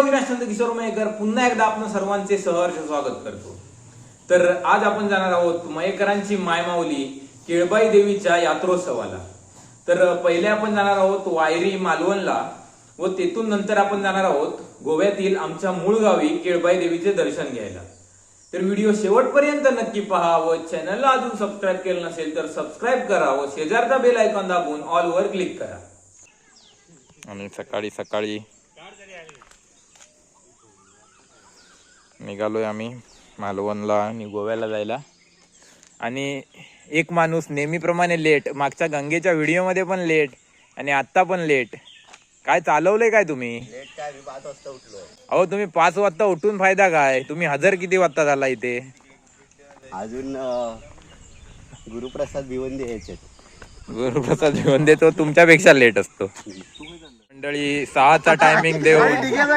अविनाश नंद किशोर मयेकर पुन्हा एकदा आपण सर्वांचे सहर्ष स्वागत करतो. तर आज आपण जाणार आहोत मयेकरांची मायमाऊली केळबाई देवीच्या यात्रोत्सवाला. तर पहिले आपण जाणार आहोत वायरी मालवणला व तेथून नंतर आपण जाणार आहोत गोव्यातील आमच्या मूळ गावी केळबाई देवीचे दर्शन घ्यायला. तर व्हिडिओ शेवटपर्यंत नक्की पहा व चॅनलला अजून सबस्क्राईब केलं नसेल तर सबस्क्राईब करा व शेजारचा बेल आयकॉन दाबून ऑल वर क्लिक करा. आणि सकाळी सकाळी निघालोय आम्ही मालवणला आणि गोव्याला जायला. आणि एक माणूस नेहमीप्रमाणे लेट मागच्या गंगेच्या व्हिडिओमध्ये पण लेट आणि आत्ता पण लेट काय चालवलंय काय तुम्ही? अहो तुम्ही पाच वाजता उठून फायदा काय? तुम्ही हजर किती वाजता झाला इथे? अजून गुरुप्रसाद भिवंडी यायचे गुरुप्रसाद जेवण देतो तुमच्यापेक्षा लेट असतो. मंडळी सहाचा टायमिंग देऊन.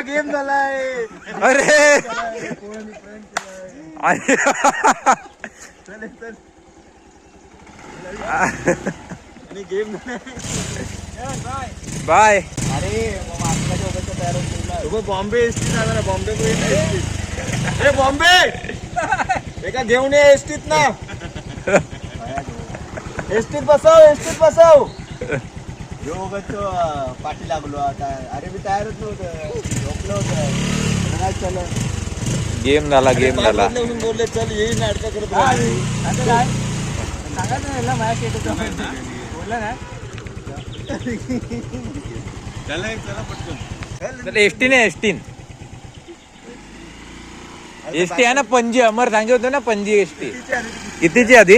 गेम झालाय. अरे! Game bye. अरे बॉम्बे एसटी जाणार बॉम्बे ए बॉम्बे! एका घेऊन ये एसटीत ना. एसटीत बसव एसटीत बसव. योगच पाठी लागलो आता. अरे मी तयारच नव्हतं. झोपलं होतं. काय चाललं गेम झाला गेम झाला. बोलले चल येईल नाटक करत आता काय? सांगा ना माझ्या शेट बोलला ना. चला चला पटकन. तर एसटी नाही एसटीन. एसटी आहे ना पणजी. अमर सांगे होतो ना पणजी एसटी. कितीची आधी?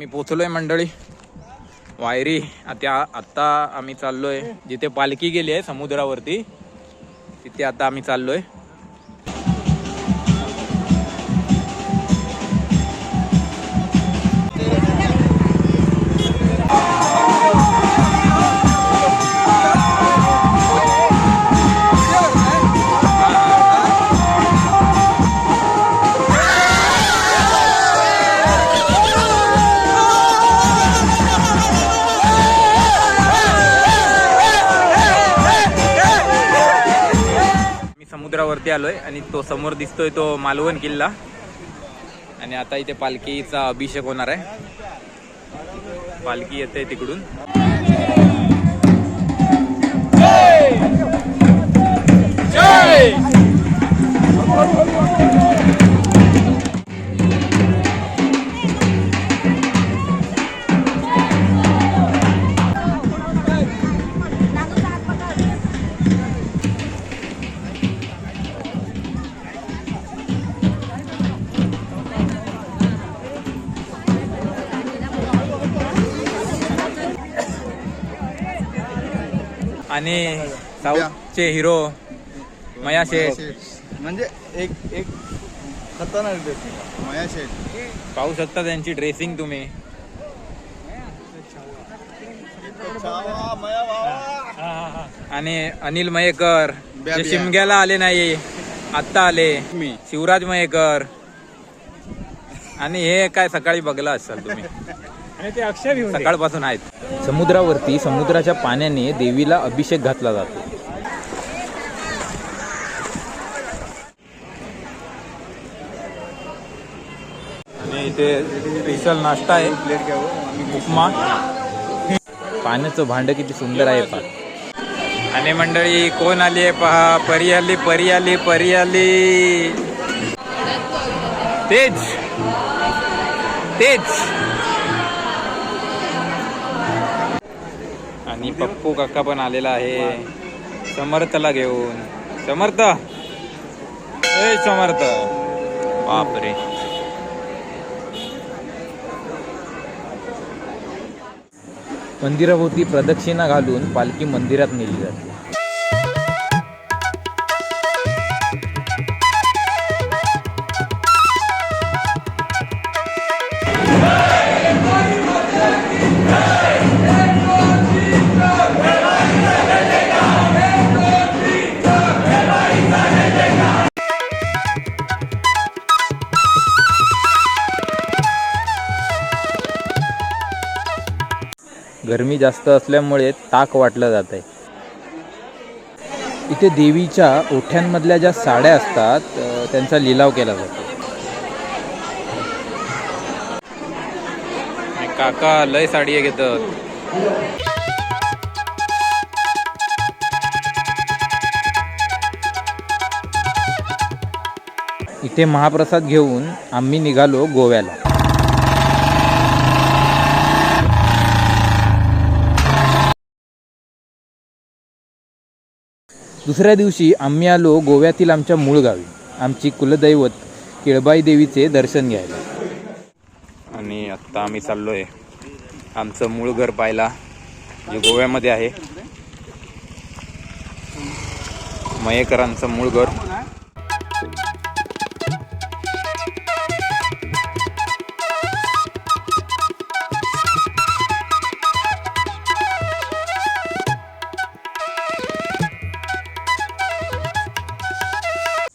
आणि आम्ही पोचलोय मंडळी. वायरी आता आता आम्ही चाललोय. जिथे पालखी गेली आहे समुद्रावरती तिथे आता आम्ही चाललोय. आहे समुद्रावरती आलोय आणि तो समोर दिसतोय तो मालवण किल्ला. आणि आता इथे पालखीचा अभिषेक होणार आहे. पालखी येते तिकडून. आणि साऊथचे हिरो मया शेठ. म्हणजे एक एक खतरनाक ड्रेसिंग माया शेट पाहू शकता त्यांची ड्रेसिंग तुम्ही. आणि अनिल मयेकर. जे. शिमग्याला आले नाही आत्ता आले. मी. शिवराज मयेकर. आणि हे काय सकाळी बघला असाल तुम्ही. सकाळपासून आहेत. समुद्रावरती समुद्राच्या पाण्याने देवीला अभिषेक घातला जातो. आणि इथे स्पेशल नाश्ता आहे. प्लेट घ्यावं उपमा. पाण्याचं भांड किती सुंदर आहे पहा. आणि मंडळी कोण आली आहे पहा? परी आली परी आली परी आली. तेज तेज आणि पप्पू काका पण आलेला आहे. समर्थला घेऊन. समर्थ! ए समर्थ! बापरे. मंदिराभोवती प्रदक्षिणा घालून पालखी मंदिरात नेली जाते. गरमी जास्त असल्यामुळे ताक वाटलं जात आहे इथे देवीच्या ओठ्यांमधल्या ज्या साड्या असतात त्यांचा लिलाव केला जातो. काका लय साडी घेतात. इथे महाप्रसाद घेऊन आम्ही निघालो गोव्याला. दुसऱ्या दिवशी आम्ही आलो गोव्यातील आमच्या मूळ गावी. आमची कुलदैवत केळबाई देवीचे दर्शन घ्यायला. आणि आत्ता आम्ही चाललोय आमचं मूळ घर पाहायला जे गोव्यामध्ये आहे. मयेकरांचं मूळ घर.